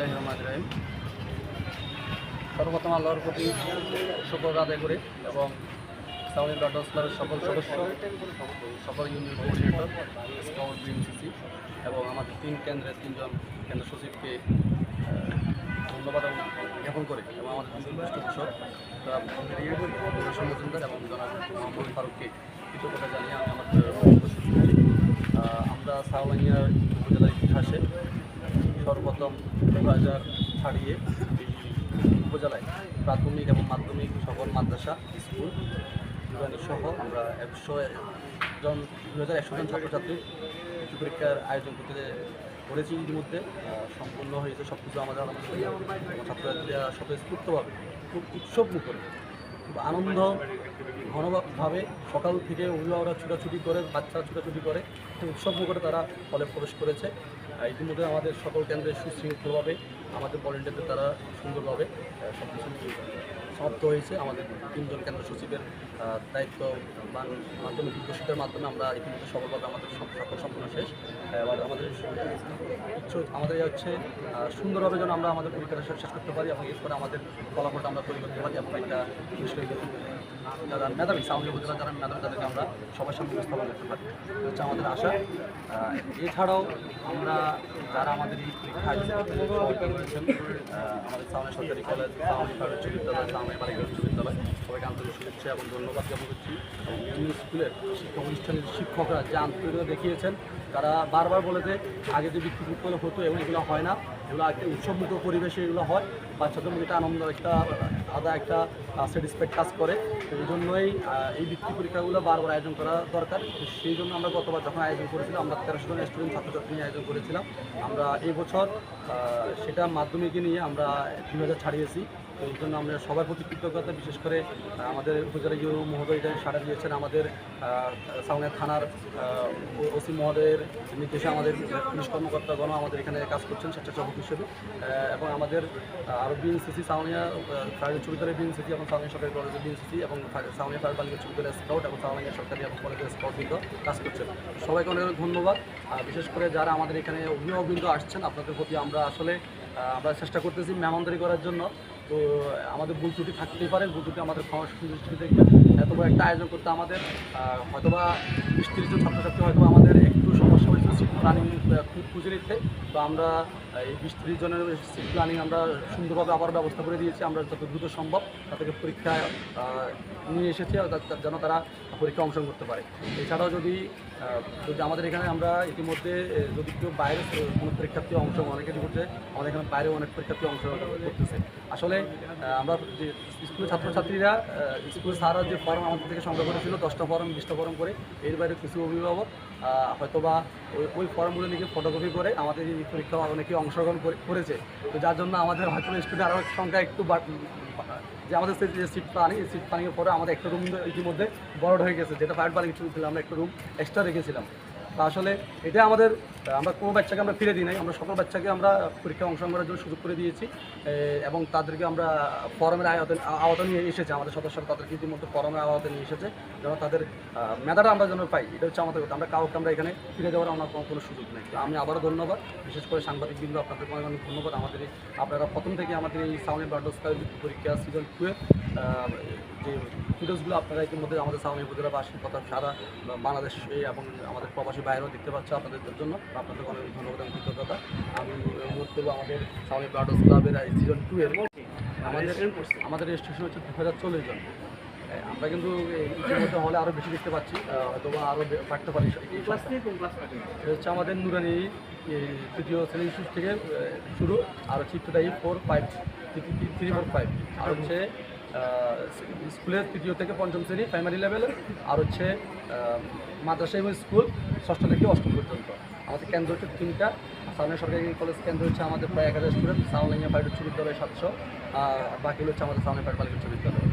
বিসমিল্লাহ রহমান রহিম সর্বপ্রথম আল্লাহর প্রতি শুকর আদায় করি এবং সাউনি ক্লাবের সকল সদস্য সকল ইউনিয়ন কোঅর্ডিনেটর স্কাউট এবং আমাদের তিন কেন্দ্রের তিনজন কেন্দ্র সচিবকে ধন্যবাদ জ্ঞাপন করি এবং আমাদের পৃষ্ঠপোষক মজুমদার এবং জনাব মোহাম্মদ ফারুককে কৃতজ্ঞতা জানিয়ে আমি আহ, আমরা সাউলাইয়া উপজেলার ইতিহাসে দু হাজার ছাড়িয়ে উপজেলায় প্রাথমিক এবং মাধ্যমিক সকল মাদ্রাসা, স্কুল সহ আমরা একশো জন দু হাজার একশো জন ছাত্রছাত্রী ভর্তি পরীক্ষার আয়োজন করতে করেছি ইতিমধ্যে। সম্পূর্ণ হয়েছে সব কিছু আমাদের ছাত্রছাত্রীরা স্বতঃস্ফূর্তভাবে খুব উৎসব মুখরে, খুব আনন্দ ঘনভাবে সকাল থেকে অভিভাবকরা ছুটাছুটি করে, বাচ্চারা ছুটাছুটি করে উৎসব মুখরে তারা হলে প্রবেশ করেছে। ইতিমধ্যে আমাদের সকল কেন্দ্রে সুশৃঙ্খলভাবে আমাদের ভলেন্টিয়ারদের তারা সুন্দরভাবে সব কিছু সমাপ্ত হয়েছে। আমাদের তিনজন কেন্দ্র সচিবের দায়িত্ব মাধ্যমে বিকশিতের মাধ্যমে আমরা ইতিমধ্যে সফলভাবে আমাদের সকল সম্পূর্ণ শেষ। এবার আমাদের আমাদের ইয়ে হচ্ছে সুন্দরভাবে যেন আমরা আমাদের পরীক্ষাটা শেষ করতে পারি এবং এরপরে আমাদের ফলাফলটা আমরা তৈরি করতে পারি এবং একটা যারা মেধাবী সাউন্ড উপজেলা যারা মেধাবী, তাদেরকে আমরা সবার সামনে উপস্থাপন করতে পারি। হচ্ছে আমাদের আশা। এছাড়াও আমরা যারা আমাদের এই পরীক্ষায় আহ, আমাদের সামনে সরকারি কলেজ সামনে উচ্চ বিদ্যালয় সামনে বালিকা উচ্চ বিদ্যালয় সবাইকে আন্তরিক শুভেচ্ছা এবং ধন্যবাদ জ্ঞাপন করছি। বিভিন্ন স্কুলের শিক্ষা প্রতিষ্ঠানের শিক্ষকরা যে আন্তরিকতা দেখিয়েছেন তারা বারবার বলেছে আগে যে বৃত্তিগুলো হতো এবং এগুলো হয় না। এগুলো একটা উৎসবমুখ পরিবেশে এগুলো হয়। বাচ্চাদের মধ্যে একটা আনন্দ একটা আলাদা একটা স্যাটিসফাইড কাজ করে। এই জন্যই এই বৃত্তি পরীক্ষাগুলো বারবার আয়োজন করা দরকার। সেই জন্য আমরা গতবার যখন আয়োজন করেছিলাম আমরা তেরোশো জন স্টুডেন্ট ছাত্রছাত্রী নিয়ে আয়োজন করেছিলাম। আমরা এই বছর আহ, সেটা মাধ্যমিকে নিয়ে আমরা দুই হাজার ছাড়িয়েছি। এই জন্য আমরা সবার প্রতি কৃতজ্ঞতা, বিশেষ করে আমাদের উপজেলা ইউ মহোদয় এটা সাড়া দিয়েছেন আমাদের সাউনের থানার ওসি মহোদয়ের নির্দেশে আমাদের পুলিশ কর্মকর্তাগণ আমাদের এখানে কাজ করছেন স্বেচ্ছাসেবক হিসেবে। এবং আমাদের আরও বিএনসিসি, সাউনিয়া ফায়ার উচ্চ বিদ্যালয়ের বিএনসিসি এবং সাউনিয়া সরকারি কলেজের বিএনসিসি এবং সাউনিয়া ফায়ার বালিকা উচ্চ স্কাউট এবং সাউনিয়া সরকারি এবং কলেজের স্কাউট বৃন্দ কাজ করছেন। সবাইকে অনেক অনেক ধন্যবাদ। বিশেষ করে যারা আমাদের এখানে অভিভাবকবৃন্দ আসছেন, আপনাদের প্রতি আমরা আসলে আমরা চেষ্টা করতেছি মেহমানদারি করার জন্য। তো আমাদের ভুল ত্রুটি থাকতেই পারে ভুল ত্রুটি আমাদের ক্ষমা সুযোগ দেখবেন। এত বড় একটা আয়োজন করতে আমাদের হয়তোবা বিশ তিরিশ জন ছাত্রছাত্রী হয়তো আমাদের একটু সমস্যা হয়েছে সিট প্ল্যানিং খুঁজে নিতে তো আমরা এই বিশ তিরিশ জনের সিট প্ল্যানিং আমরা সুন্দরভাবে আবার ব্যবস্থা করে দিয়েছি, আমরা যত দ্রুত সম্ভব তাদেরকে পরীক্ষায় নিয়ে এসেছি যেন তারা পরীক্ষা অংশগ্রহণ করতে পারে। এছাড়াও যদি যদি আমাদের এখানে আমরা ইতিমধ্যে যদি কেউ বাইরে কোনো পরীক্ষার্থী অংশগ্রহণ অনেকে করছে আমাদের এখানে বাইরে অনেক পরীক্ষার্থী অংশগ্রহণ করতেছে। আসলে আমরা যে স্কুলের ছাত্রছাত্রীরা স্কুলের স্যাররা যে ফর্ম আমাদের থেকে সংগ্রহ করেছিল দশটা ফর্ম, বিশটা ফর্ম করে। এর বাইরে কিছু অভিভাবক হয়তোবা ওই ওই ফর্মগুলো নিয়ে ফটোকপি করে আমাদের এই পরীক্ষা অনেকে অংশগ্রহণ করে- করেছে। তো যার জন্য আমাদের হয়তো স্টুডেন্ট আরও সংখ্যা একটু যে আমাদের যে সিট পানি এই সিট প্ল্যানিংয়ের পরে আমাদের একটা রুম ইতিমধ্যে বড় হয়ে গেছে, যেটা ফায়ার প্ল্যানিং ছিল, আমরা একটা রুম এক্সট্রা রেখেছিলাম। তা আসলে এটা আমাদের, আমরা কোনো বাচ্চাকে আমরা ফিরে দিই নাই, আমরা সকল বাচ্চাকে আমরা পরীক্ষায় অংশগ্রহণ করার জন্য সুযোগ করে দিয়েছি। এবং তাদেরকে আমরা ফরমের আয়তে আওতা নিয়ে এসেছে, আমাদের সদস্যরা তাদেরকে ইতিমধ্যে ফরমের আওতা নিয়ে এসেছে, যেন তাদের মেধাটা আমরা যেন পাই, এটা হচ্ছে আমাদের আমরা কাউকে আমরা এখানে ফিরে যাওয়ার আমার কোনো সুযোগ নেই। তো আমি আবারও ধন্যবাদ, বিশেষ করে সাংবাদিক বৃন্দ আপনাদের অনেক অনেক ধন্যবাদ। আমাদের আপনারা প্রথম থেকে আমাদের এই সাউনি ব্রাডস্কার পরীক্ষা সিজন টুয়ে যে ভিডিওসগুলো আপনারা ইতিমধ্যে আমাদের সাউনি উপজেলাবাসী তথা সারা বাংলাদেশ এবং আমাদের প্রবাসী বাইরেও দেখতে পাচ্ছে আপনাদের জন্য। আপনাদের অনেক ধন্যবাদ এবং কৃতজ্ঞতা। আমি অনুরোধ করব আমাদের সাউনি ব্রাডস ক্লাবের সিজন টু এর আমাদের আমাদের রেজিস্ট্রেশন হচ্ছে দু হাজার চল্লিশ জন। আমরা কিন্তু ইতিমধ্যে হলে আরও বেশি দেখতে পাচ্ছি। হয়তো বা আরও বাড়তে পারি। এটা হচ্ছে আমাদের নুরানি তৃতীয় শ্রেণি শিশু থেকে শুরু। আর হচ্ছে ইত্যাদি four five three four five আর হচ্ছে স্কুলের তৃতীয় থেকে পঞ্চম শ্রেণি প্রাইমারি লেভেলে আর হচ্ছে মাদ্রাসা এবং স্কুল ষষ্ঠ থেকে অষ্টম পর্যন্ত। আমাদের কেন্দ্র হচ্ছে তিনটা। সামনে সরকারি কলেজ কেন্দ্র হচ্ছে আমাদের প্রায় এক হাজার স্টুডেন্ট সাউলাইয়া পাইট উচ্চ বিদ্যালয় সাতশো, আর বাকি হচ্ছে আমাদের সামনে পাইট পালিক উচ্চ বিদ্যালয়।